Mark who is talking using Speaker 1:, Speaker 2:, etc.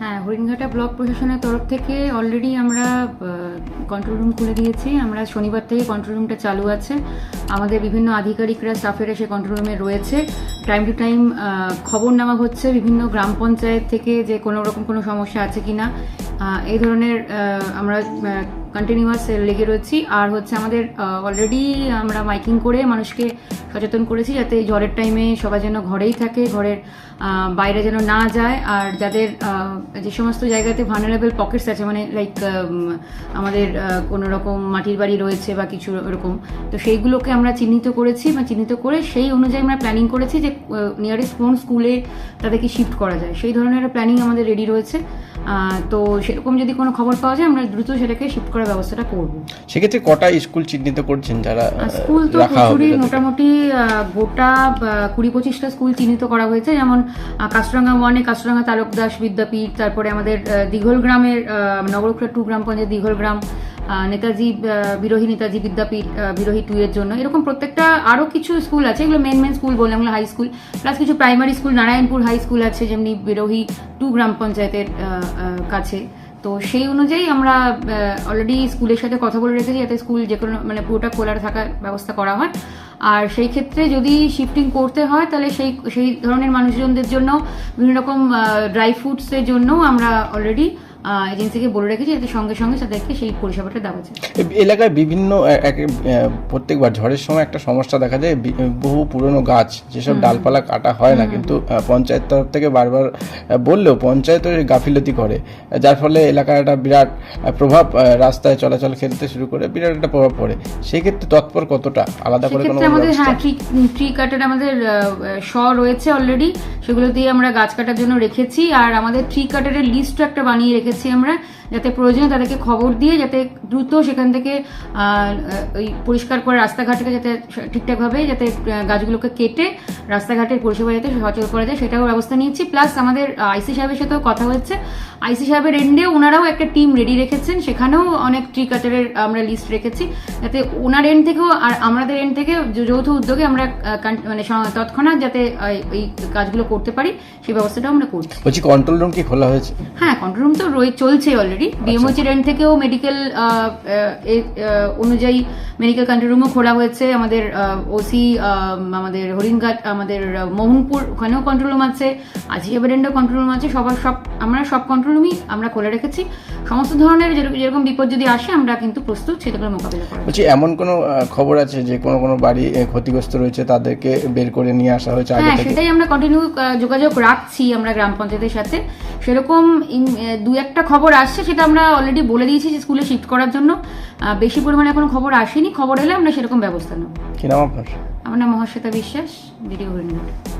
Speaker 1: হ্যাঁ হরিণঘাটা ব্লক প্রশাসনের তরফ থেকে অলরেডি আমরা কন্ট্রোল রুম খুলে দিয়েছি। আমরা শনিবার থেকে কন্ট্রোল রুমটা চালু আছে। আমাদের বিভিন্ন আধিকারিকরা স্টাফেরা সে কন্ট্রোল রুমে রয়েছে। টাইম টু টাইম খবর নেওয়া হচ্ছে। বিভিন্ন গ্রাম পঞ্চায়েত থেকে যে কোনো রকম কোনো সমস্যা আছে কি না এই ধরনের আমরা কন্টিনিউয়াস লেগে রয়েছি। আর হচ্ছে আমাদের অলরেডি আমরা মাইকিং করে মানুষকে সচেতন করেছি যাতে ঝড়ের টাইমে সবাই যেন ঘরেই থাকে, ঘরের বাইরে যেন না যায়। আর যাদের যে সমস্ত জায়গাতে ভানারেবল পকেটস আছে মানে লাইক আমাদের কোনো রকম মাটির বাড়ি রয়েছে বা কিছু এরকম তো সেইগুলোকে আমরা চিহ্নিত করেছি বা চিহ্নিত করে সেই অনুযায়ী আমরা প্ল্যানিং করেছি যে নিয়ারেস্ট কোন স্কুলে তাদেরকে শিফট করা যায়। সেই ধরনের প্ল্যানিং আমাদের রেডি রয়েছে। তো সেরকম যদি কোনো খবর পাওয়া যায়, আমরা দ্রুত সেটাকে শিফট করার ব্যবস্থাটা করব।
Speaker 2: সেক্ষেত্রে কটা স্কুল চিহ্নিত করছেন যারা
Speaker 1: স্কুল তো প্রচুরই মোটামুটি গোটা কুড়ি পঁচিশটা স্কুল চিহ্নিত করা হয়েছে। যেমন কাস্টরাঙ্গা ওয়ানে কাস্টরাঙ্গা তালক দাস বিদ্যাপীঠ তারপরে আমাদের দীঘল গ্রামের নগরক্ষা টু গ্রাম পঞ্চায়েত দীঘল গ্রাম নেতাজি বিরোহী নেতাজি বিদ্যাপীঠ বিরোহী টু এর জন্য। এরকম প্রত্যেকটা আরও কিছু স্কুল আছে এগুলো মেন মেন স্কুল বললাম এগুলো হাই স্কুল প্লাস কিছু primary school Narayanpur high school আছে যেমনি বিরোহী টু গ্রাম পঞ্চায়েতের কাছে। তো সেই অনুযায়ী আমরা অলরেডি স্কুলের সাথে কথা বলে রেখেছি যাতে স্কুল যে কোনো মানে পুরোটা খোলার থাকার ব্যবস্থা করা হয়। আর সেই ক্ষেত্রে যদি শিফটিং করতে হয়, তাহলে সেই সেই ধরনের মানুষজনদের জন্য, বিভিন্ন রকম ড্রাই ফ্রুটসের জন্য আমরা অলরেডি এজেন্সিকে বলে রেখেছি যাতে সঙ্গে সঙ্গে তাদেরকে সেই পরিষেবাটা দেওয়া যায়।
Speaker 2: এলাকায় বিভিন্ন প্রত্যেকবার ঝড়ের সময় একটা সমস্যা দেখা যায় বহু পুরনো গাছ যেসব ডালপালা কাটা হয় না কিন্তু পঞ্চায়েত তরফ থেকে বারবার বললেও পঞ্চায়েত গাফিলতি করে যার ফলে এলাকার একটা বিরাট প্রভাব রাস্তায় চলাচল খেলতে শুরু করে বিরাট একটা প্রভাব পড়ে। সেক্ষেত্রে তৎপর কতটা? আলাদা করে
Speaker 1: আমাদের হ্যাঁ ট্রি ট্রি কাটার আমাদের শ রয়েছে অলরেডি সেগুলো দিয়ে আমরা গাছ কাটার জন্য রেখেছি, আর আমাদের ট্রি কাটারের লিস্টও একটা বানিয়ে রেখেছি আমরা, যাতে প্রয়োজনে তাদেরকে খবর দিয়ে যাতে দ্রুত সেখান থেকে ওই পরিষ্কার করে রাস্তাঘাটকে যাতে ঠিকঠাকভাবে যাতে গাছগুলোকে কেটে রাস্তাঘাটের পরিষেবা যাতে সচল করা যায়, সেটাও ব্যবস্থা নিয়েছি। প্লাস আমাদের আইসি সাহেবের সাথেও কথা হচ্ছে আইসি সাহেবের এন্ডেও ওনারাও একটা টিম রেডি রেখেছেন, সেখানেও অনেক ট্রি কাটারের আমরা লিস্ট রেখেছি। যাতে ওনার এন্ড থেকেও আর আমাদের এন্ড থেকে যৌথ উদ্যোগে আমরা মানে তৎক্ষণাৎ যাতে এই কাজগুলো করতে পারি সেই ব্যবস্থাটাও আমরা করছি।
Speaker 2: বলছি কন্ট্রোল রুম কি খোলা হয়েছে?
Speaker 1: হ্যাঁ কন্ট্রোল রুম তো রয়ে চলছে অলরেডি ডিএমওচির রেন্ট থেকেও মেডিকেল অনুযায়ী মেডিকেল কন্ট্রোল রুমও খোলা হয়েছে। আমাদের ওসি আমাদের হরিণঘাট আমাদের মোহনপুর ওখানেও কন্ট্রোল রুম আছে। আজিয়াবের এন্ডেও কন্ট্রোল রুম আছে। সবার সব আমরা সব কন্ট্রোল রুমই আমরা খুলে রেখেছি। সমস্ত ধরনের যেরকম বিপদ যদি আসে আমরা কিন্তু প্রস্তুত সেটাকে মোকাবিলা করার
Speaker 2: বলছি এমন কোনো খবর আছে যে কোনো কোনো বাড়ি ক্ষতিগ্রস্ত রয়েছে তাদেরকে বের করে নিয়ে আসা হয়েছে আগে
Speaker 1: হ্যাঁ
Speaker 2: থেকে?
Speaker 1: সেটাই আমরা কন্টিনিউ যোগাযোগ রাখছি আমরা গ্রাম পঞ্চায়েতের সাথে। সেরকম দু একটা খবর আসছে সেটা আমরা অলরেডি বলে দিয়েছি যে স্কুলে শিফট করার জন্য। বেশি পরিমাণে কোনো খবর আসেনি। খবর এলে আমরা সেরকম ব্যবস্থা নেব।
Speaker 2: কি নাম আপনার?
Speaker 1: আমার নাম মহাশ্বেতা বিশ্বাস ভিডিও হরিণঘাট